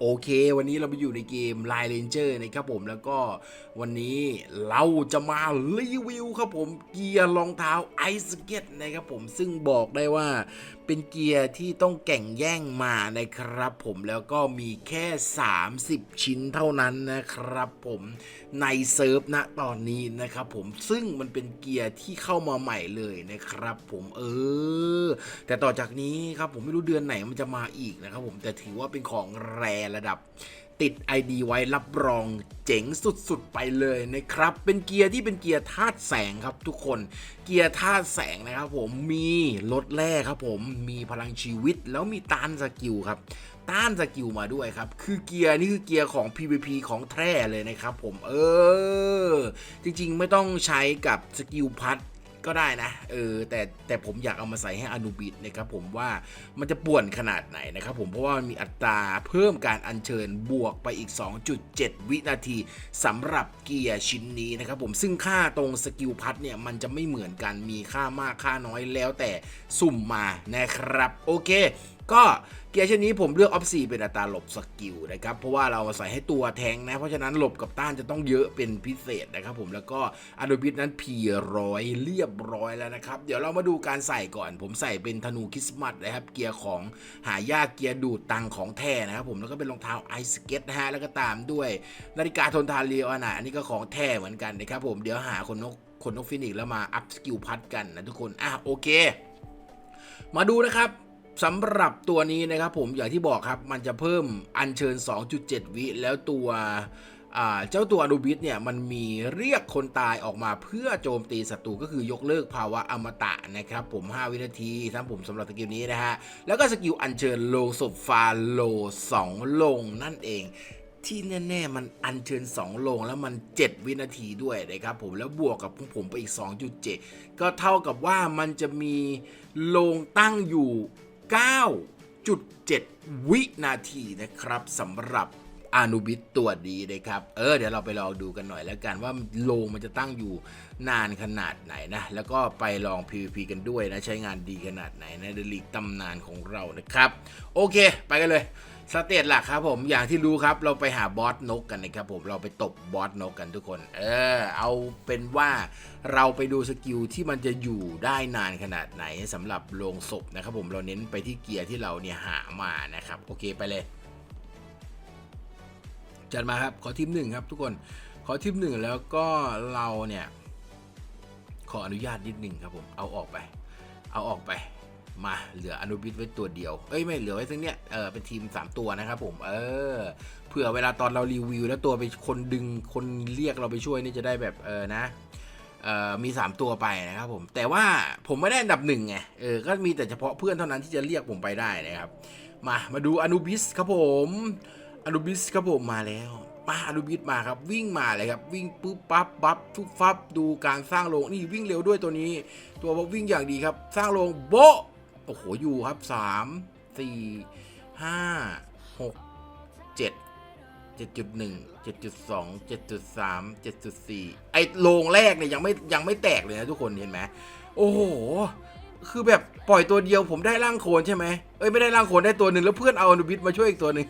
โอเค วันนี้เราไปอยู่ในเกม Line Ranger นะครับผมแล้วก็วันนี้เราจะมารีวิวครับผมเกียร์รองเท้าไอสเก็ตนะครับผมซึ่งบอกได้ว่าเป็นเกียร์ที่ต้องแก่งแย่งมานะครับผมแล้วก็มีแค่ 30 ชิ้นเท่านั้นนะครับผมในเซิร์ฟณตอนนี้นะครับผมซึ่งมันเป็นเกียร์ที่เข้ามาใหม่เลยนะครับผมเออ แต่ต่อจากนี้ครับผมไม่รู้เดือนไหนมันจะมาอีกนะครับผมแต่ถือว่าเป็นของแรระดับ ติด ID ไว้รับรองเจ๋งสุดๆไปเลยนะครับ เป็นเกียร์ที่เป็นเกียร์ธาตุแสงครับทุกคน เกียร์ธาตุแสงนะครับผมมีรถแร่ครับผมมีพลังชีวิตแล้วมีต้านสกิลครับต้านสกิลมาด้วยครับ คือเกียร์นี่คือเกียร์ของ PVP ของแท้เลยนะครับผม เออ จริงๆไม่ต้องใช้กับสกิลพัด ก็ได้นะ เออ แต่แต่ผมอยากเอามาใส่ให้อนุบิดนะครับผมว่ามันจะป่วนขนาดไหนนะครับผมเพราะว่ามันมีอัตราเพิ่มการอัญเชิญบวกไปอีก 2.7 วินาทีสำหรับเกียร์ชิ้นนี้นะครับผมซึ่งค่าตรงสกิลพัดเนี่ยมันจะไม่เหมือนกันมีค่ามากค่าน้อยแล้วแต่สุ่มมานะครับ โอเค ก็เกียร์ชนนี้ผมเลือกออฟซีเป็นอัตราหลบสกิลนะครับ เพราะว่าเราใส่ให้ตัวแทงนะ เพราะฉะนั้นหลบกับต้านจะต้องเยอะเป็นพิเศษนะครับผมแล้วก็อโดบิทนั้นพีร้อยเรียบร้อยแล้วนะครับ เดี๋ยวเรามาดูการใส่ก่อน ผมใส่เป็นธนูคริสต์มาสนะครับ เกียร์ของหายากเกียร์ดูดตังของแท้นะครับผมแล้วก็เป็นรองเท้าไอสเก็ตนะฮะแล้วก็ตามด้วยนาฬิกาทนทานเรียวนะอันนี้ก็ของแท้เหมือนกันนะครับผมเดี๋ยวหาคนนกคนนกฟินิกแล้วมาอัพสกิลพัดกันนะทุกคนอะโอเค มาดูนะครับ สำหรับตัวนี้นะครับผมอย่างที่บอกครับมันจะเพิ่มอัญเชิญ 2.7 วิแล้วตัวเจ้าตัวอนูบิสเนี่ยมันมีเรียกคนตายออกมาเพื่อโจมตีศัตรูก็คือยกเลิกภาวะอมตะนะครับผม 5 วินาทีทั้งผมสำหรับสกิลนี้นะฮะ แล้วก็สกิลอัญเชิญโลงศพฟาโล 2 ลงนั่นเองที่แน่ๆ มันอัญเชิญ 2 ลงแล้วมัน 7 วินาทีด้วยนะครับผมแล้วบวกกับผมไปอีก 2.7 ก็เท่ากับว่ามันจะมีลงตั้งอยู่ 9.7 วินาทีนะครับสำหรับอานุบิตตัวดีนะครับ เออ เดี๋ยวเราไปลองดูกันหน่อยแล้วกันว่าโลงมันจะตั้งอยู่นานขนาดไหนนะ แล้วก็ไปลอง PVP กันด้วยนะ ใช้งานดีขนาดไหนในเดลีกตำนานของเรานะครับ โอเค ไปกันเลย สเตจหลักครับผมอย่างที่รู้ครับเราไปหาบอสนกกันนะครับผมเราไปตบบอสนกกันทุกคน เออ เอาเป็นว่าเราไปดูสกิลที่มันจะอยู่ได้นานขนาดไหนสำหรับโลงศพนะครับผมเราเน้นไปที่เกียร์ที่เราเนี่ยหามานะครับโอเคไปเลย จัดมาครับขอทีมหนึ่งครับทุกคนขอทีมหนึ่งแล้วก็เราเนี่ยขออนุญาตนิดหนึ่งครับผมเอาออกไป เอาออกไป มาเหลืออนุบิทไว้ตัวเดียว เอ้ยไม่เหลือไว้ทั้งเนี้ยเออเป็นทีม 3 ตัวนะครับผมเออเผื่อเวลาตอนเรารีวิว แล้วตัวไปคนดึงคนเรียกเราไปช่วยนี่จะได้แบบเออนะเอ่อมี 3 ตัวไปนะครับผมแต่ว่าผมไม่ได้อันดับหนึ่งไงเออก็มีแต่เฉพาะเพื่อนเท่านั้นที่จะเรียกผมไปได้นะครับ มามาดูอนุบิสครับผมอนุบิสครับผมมาแล้วป้าอนุบิสมาครับวิ่งมาเลยครับวิ่งปุ๊บปั๊บปั๊บฟุบฟับดูการสร้างโรงนี่วิ่งเร็วด้วยตัวนี้ ตัวบอกวิ่งอย่างดีครับ สร้างโรงโบ โอ้โหอยู่ครับสามสี่ห้าหกเจ็ดเจ็ดจุดหนึ่งเจ็ดจุดสองเจ็ดจุดสามเจ็ดจุดสี่ไอโรงแรกเนี่ยยังไม่ยังไม่แตกเลยนะทุกคนเห็นไหมโอ้โห คือแบบปล่อยตัวเดียวผมได้ร่างโคลนใช่ไหมเอ้ยไม่ได้ร่างโคลนได้ตัวหนึ่งแล้วเพื่อนเอาอนุบิสมาช่วยอีกตัวหนึ่ง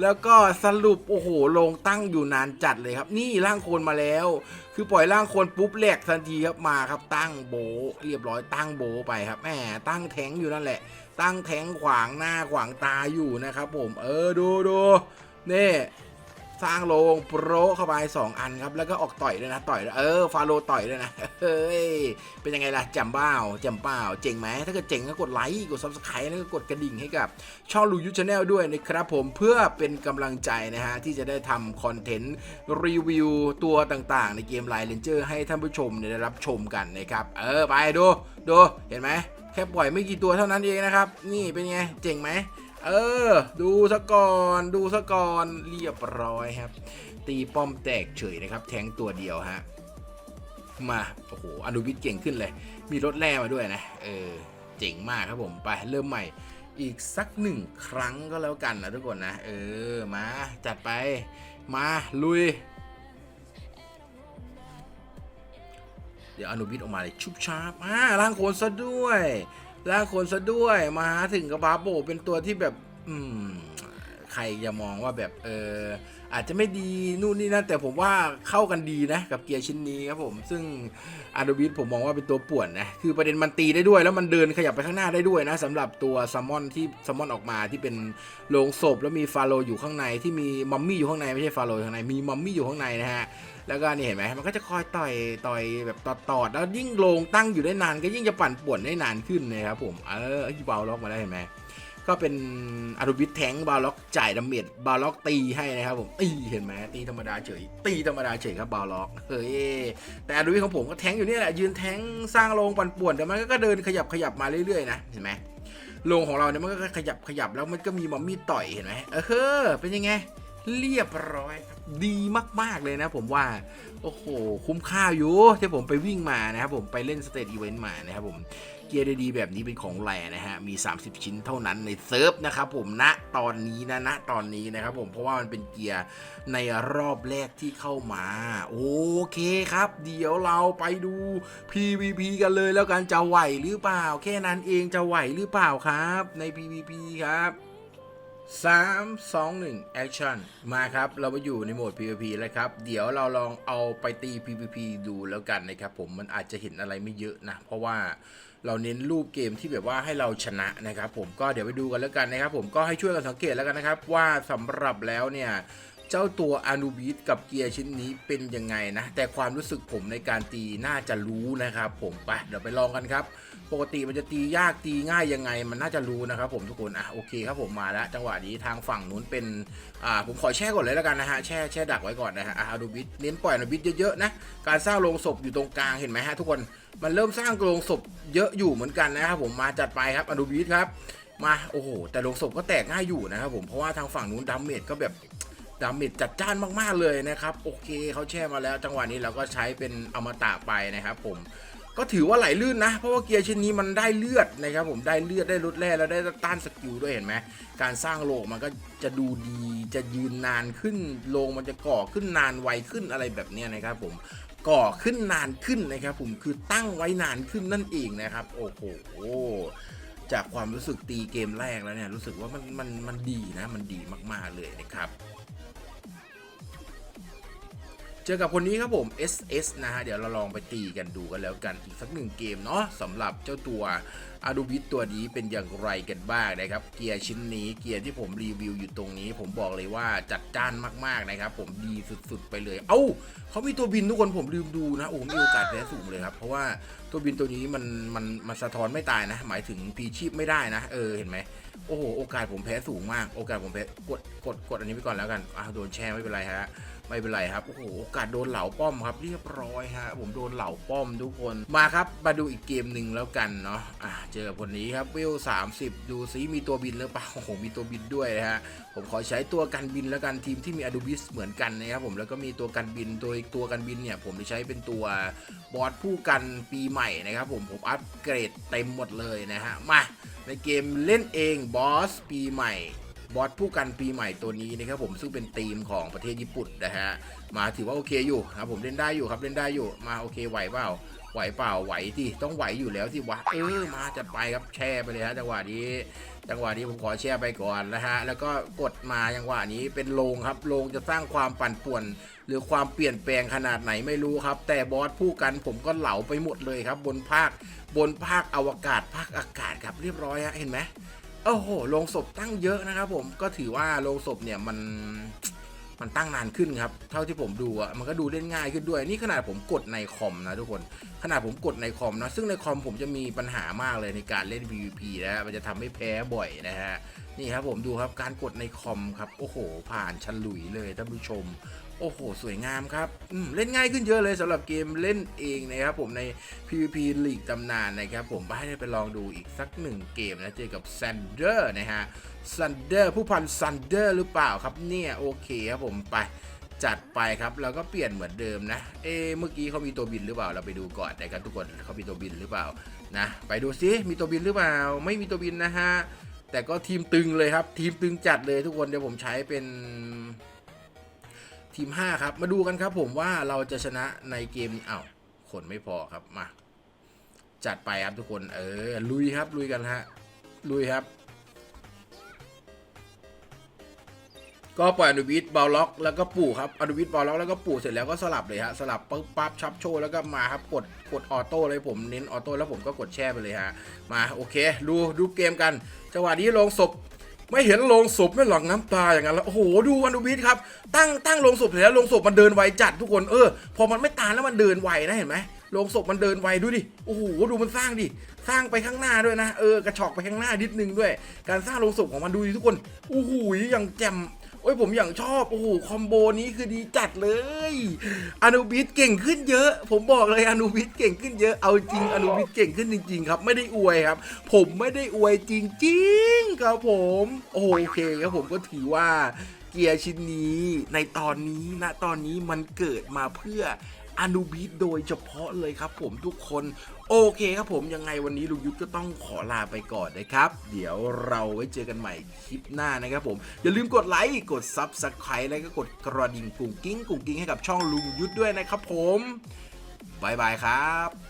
แล้วก็สรุปโอ้โหลงตั้งอยู่นานจัดเลยครับ นี่ร่างโคลนมาแล้ว คือปล่อยร่างโคลนปุ๊บแหลกทันทีครับมาครับตั้งโบ เรียบร้อยตั้งโบไปครับแหมตั้งแทงอยู่นั่นแหละ ตั้งแทงขวางหน้าขวางตาอยู่นะครับผม เออดูดูนี่ สร้างโรงโปรเข้าไปสองอันครับ แล้วก็ออกต่อยด้วยนะ ต่อยเออฟาโรต่อยด้วยนะเฮ้ยเป็นยังไงล่ะจำเป้าจำเป้าเจ๋งไหมถ้าเกิดเจ๋งก็กดไลค์กดซับสไครต์แล้วก็กดกระดิ่งให้กับ ช่องลูยูชาแนลด้วยนะครับผมเพื่อเป็นกำลังใจนะฮะ ที่จะได้ทำคอนเทนต์รีวิวตัวต่างๆ ในเกมไลน์เลนเจอร์ให้ท่านผู้ชมได้รับชมกันนะครับ เออไปดูดูเห็นไหมแค่ปล่อยไม่กี่ตัวเท่านั้นเองนะครับ นี่เป็นไง เจ๋งไหม เออ ดูซะก่อน ดูซะก่อน เรียบร้อยครับ ตีป้อมแตกเฉยนะครับ แทงตัวเดียวฮะ มา โอ้โห อนุวิทย์เก่งขึ้นเลย มีรถแร่มาด้วยนะ เออ เจ๋งมากครับผม ไป เริ่มใหม่ อีกสักหนึ่งครั้งก็แล้วกันนะทุกคนนะ เออ มา จัดไป มา ลุย เดี๋ยวอนุวิทย์ออกมาเลยชุบชาบอ่าร่างโคนซะด้วย ร่าคนซะด้วยมาถึงกับบาโบเป็นตัวที่แบบ อืม ใครจะมองว่าแบบ เอออาจจะไม่ดีนู่นนี่นั่นแต่ผมว่าเข้ากันดีนะกับเกียร์ชิ้นนี้ครับผมซึ่งอาร์วิทผมมองว่าเป็นตัวป่วนนะคือประเด็นมันตีได้ด้วยแล้วมันเดินขยับไปข้างหน้าได้ด้วยนะสำหรับตัวซัมมอนที่ซัมมอนออกมาที่เป็นโลงศพแล้วมีฟาโลอยู่ข้างในที่มีมัมมี่อยู่ข้างในไม่ใช่ฟาโลอยู่ข้างในมีมัมมี่อยู่ข้างในนะฮะ แล้วก็นี่เห็นไหมมันก็จะคอยต่อยต่อยแบบตอดตอดๆแล้วยิ่งลงตั้งอยู่ได้นานก็ยิ่งจะปั่นป่วนได้นานขึ้นนะครับผมเออที่บาล็อกมาได้เห็นไหมก็เป็นอารุวิทแทงบาล็อกจ่ายดาเมจบาล็อกตีให้นะครับผมตีเห็นไหมตีธรรมดาเฉย ตีธรรมดาเฉยครับบาล็อกเฮ้ยแต่อารุวิทของผมก็แทงอยู่นี่แหละยืนแทงสร้างโลงปั่นป่วนแต่มันก็เดินขยับขยับมาเรื่อยๆนะเห็นไหมโลงของเราเนี่ยมันก็ขยับขยับแล้วมันก็มีมัมมี่ต่อยเห็นไหมเออเป็นยังไง เรียบร้อยครับดีมาก ๆ เลยนะผมว่า โอ้โห คุ้มค่าอยู่ที่ผมไปวิ่งมานะครับผมไปเล่นสเตทอีเวนต์มานะครับผมเกียร์ดีๆแบบนี้เป็นของแรนะฮะ มี 30 ชิ้นเท่านั้นในเซิร์ฟนะครับผมณตอนนี้นะณตอนนี้นะครับผมเพราะว่ามันเป็นเกียร์ในรอบแรกที่เข้ามา โอเคครับ เดี๋ยวเราไปดู PVP กันเลยแล้วกันจะไหวหรือเปล่า แค่นั้นเองจะไหวหรือเปล่าครับ ใน PVP ครับ 3 2 1 action มาครับ เรามาอยู่ในโหมด PVP แล้วครับ เดี๋ยวเราลองเอาไปตี PVP ดูแล้วกันนะครับผมมันอาจจะเห็นอะไรไม่เยอะนะ เพราะว่าเราเน้นรูปเกมที่แบบว่าให้เราชนะนะครับผมก็เดี๋ยวไปดูกันแล้วกันนะครับผมก็ให้ช่วยกันสังเกตแล้วกันนะครับว่าสำหรับแล้วเนี่ย เจ้าตัวอนูบิสกับเกียร์ชิ้นนี้เป็นยังไงนะ แต่ความรู้สึกผมในการตีน่าจะรู้นะครับผมไปเดี๋ยวไปลองกันครับ ปกติมันจะตียากตีง่ายยังไง มันน่าจะรู้นะครับผมทุกคนอะโอเคครับผมมาแล้ว จังหวะนี้ทางฝั่งนู้นเป็นอ่าผมขอแช่ก่อนเลยแล้วกันนะฮะแช่แช่ดักไว้ก่อนนะฮะอะอนูบิสเน้นปล่อยอนูบิสเยอะๆนะการสร้างโรงศพอยู่ตรงกลางเห็นไหมฮะทุกคนมันเริ่มสร้างโรงศพเยอะอยู่เหมือนกันนะครับผมมาจัดไปครับอนูบิสครับมาโอ้โหแต่โรงศพก็แตกง่ายอยู่นะครับผมเพราะว่าทางฝั่งนู้นดาเมจก็แบบ ดาเมจจัดจ้านมากๆเลยนะครับ โอเคเขาแช่มาแล้ว จังหวะนี้เราก็ใช้เป็นอมตะไปนะครับผมก็ถือว่าไหลลื่นนะ เพราะว่าเกียร์ชิ้นนี้มันได้เลือดนะครับผมได้เลือดได้ลดแร่แล้วได้ต้านสกิลด้วยเห็นไหมการสร้างโลงมันก็จะดูดีจะยืนนานขึ้นโลงมันจะก่อขึ้นนานไวขึ้นอะไรแบบนี้นะครับผมก่อขึ้นนานขึ้นนะครับผมคือตั้งไว้นานขึ้นนั่นเองนะครับ โอ้โหจากความรู้สึกตีเกมแรกแล้วเนี่ยรู้สึกว่ามันมันมันดีนะมันดีมากๆเลยนะครับ เจอกับคนนี้ครับผม SS นะฮะ เดี๋ยวเราลองไปตีกันดูกันแล้วกันอีกสักหนึ่งเกมเนาะสำหรับเจ้าตัวอาดูบิตตัวนี้เป็นอย่างไรกันบ้างนะครับ เกียร์ชิ้นนี้เกียร์ที่ผมรีวิวอยู่ตรงนี้ ผมบอกเลยว่าจัดจ้านมากๆนะครับ ผมดีสุดๆไปเลย เอ้าเขามีตัวบินทุกคนผมลืมดูนะโอ้มีโอกาสแพ้สูงเลยครับ เพราะว่าตัวบินตัวนี้มันมันมันสะท้อนไม่ตายนะ หมายถึงพีชีพไม่ได้นะ เออเห็นไหมโอ้โหโอกาสผมแพ้สูงมาก โอกาสผมแพ้กดกดกดอันนี้ไปก่อนแล้วกันอะโดนแช่ไม่เป็นไรฮะ ไม่เป็นไรครับ โอ้โห โอกาสโดนเหล่าป้อมครับ เรียบร้อยฮะ ผมโดนเหล่าป้อมทุกคน มาครับ มาดูอีกเกมหนึ่งแล้วกันเนาะ อะ เจอคนนี้ครับวิว30ดูซิมีตัวบินหรือเปล่า โอ้โห มีตัวบินด้วยนะฮะ ผมขอใช้ตัวกันบินแล้วกันทีมที่มีอดูบิสเหมือนกันนะครับผม แล้วก็มีตัวกันบิน ตัวตัวกันบินเนี่ยผมจะใช้เป็นตัวบอสผู้กันปีใหม่นะครับผม ผมอัปเกรดเต็มหมดเลยนะฮะ มา ในเกมเล่นเองบอสปีใหม่ บอสผู้กันปีใหม่ตัวนี้นะครับผมซึ่งเป็นธีมของประเทศญี่ปุ่นนะฮะมาถือว่าโอเคอยู่ครับผมเล่นได้อยู่ครับเล่นได้อยู่มาโอเคไหวเปล่าไหวเปล่าไหวที่ต้องไหวอยู่แล้วสิวะเออมาจัดไปครับแช่ไปเลยฮะจังหวะนี้จังหวะนี้ผมขอแช่ไปก่อนนะฮะแล้วก็กดมาจังหวะนี้เป็นโลงครับโลงจะสร้างความปั่นป่วน หรือความเปลี่ยนแปลงขนาดไหนไม่รู้ครับ แต่บอสผู้กันผมก็เหลาไปหมดเลยครับ บนภาคบนภาคอวกาศภาคอากาศครับเรียบร้อยฮะเห็นไหม โอ้โหโรงศพตั้งเยอะนะครับผมก็ถือว่าโรงศพเนี่ยมันมันตั้งนานขึ้นครับ เท่าที่ผมดูอะมันก็ดูเล่นง่ายขึ้นด้วย นี่ขนาดผมกดในคอมนะทุกคน ขนาดผมกดในคอมนะ ซึ่งในคอมผมจะมีปัญหามากเลยในการเล่น PVP นะฮะ มันจะทำให้แพ้บ่อยนะฮะ นี่ครับผมดูครับ การกดในคอมครับ โอ้โห ผ่านฉลุยเลยท่านผู้ชม โอ้โห สวยงามครับเล่นง่ายขึ้นเยอะเลยสำหรับเกมเล่นเองนะครับผมใน PVP ลีกตำนานนะครับผมไปให้ไปลองดูอีกสักหนึ่งเกมนะเจอกับ Sander นะฮะ Sander ผู้พัน Sander หรือเปล่าครับเนี่ยโอเคครับผมไปจัดไปครับแล้วก็เปลี่ยนเหมือนเดิมนะ เอเมื่อกี้เขามีตัวบินหรือเปล่าเราไปดูก่อนนะครับทุกคนเขามีตัวบินหรือเปล่านะ ไปดูซิมีตัวบินหรือเปล่า ไม่มีตัวบินนะฮะแต่ก็ทีมตึงเลยครับ ทีมตึงจัดเลยทุกคนเดี๋ยวผมใช้เป็น ทีม 5 ครับ มาดูกันครับผมว่าเราจะชนะในเกมนี้อ้าวคนไม่พอครับมา จัดไปครับทุกคนเออลุยครับลุยกันฮะลุยครับ ก็ปล่อยอนุวิทย์บอลล็อกแล้วก็ปู่ครับอนุวิทย์บอลล็อกแล้วก็ปู่เสร็จแล้วก็สลับเลยฮะสลับปุ๊บปั๊บชับโชว์แล้วก็มาครับกดกดออโต้เลยผมเน้นออโต้แล้วผมก็กดแช่ไปเลยฮะมาโอเค ดูดูเกมกันจังหวะนี้ลงศพ ไม่เห็นโลงศพไม่หลั่งน้ำตาอย่างนั้นแล้วโอ้โหดูวันุวิทครับตั้งตั้งโลงศพเสร็จแล้วโลงศพมันเดินไวจัดทุกคนเออพอมันไม่ตายแล้วมันเดินไวนะเห็นไหมโลงศพมันเดินไวดูดิโอ้โหดูมันสร้างดิสร้างไปข้างหน้าด้วยนะเออกระชอกไปข้างหน้านิดนึงด้วย การสร้างโลงศพของมันดูดิทุกคนโอ้โหอย่างแจ่ม โอ้ยผมอย่างชอบ โอ้โห คอมโบนี้คือดีจัดเลยอนุบิสเก่งขึ้นเยอะ ผมบอกเลยอนุบิสเก่งขึ้นเยอะ เอาจริงอนุบิสเก่งขึ้นจริง ๆ ครับ ไม่ได้อวยครับ ผมไม่ได้อวยจริงๆครับผม โอเคครับผมก็ถือว่าเกียร์ชิ้นนี้ในตอนนี้ณตอนนี้มันเกิดมาเพื่อ อนุบิสโดยเฉพาะเลยครับผมทุกคนโอเคครับผมยังไงวันนี้ลุงยุทธก็ต้องขอลาไปก่อนนะครับ เดี๋ยวเราไว้เจอกันใหม่คลิปหน้านะครับผม อย่าลืมกดไลค์กด Subscribe แล้วก็กดกระดิ่งกุ้งกิ้งกุ้งกิ้งให้กับช่องลุงยุทธด้วยนะครับผมบายบายครับ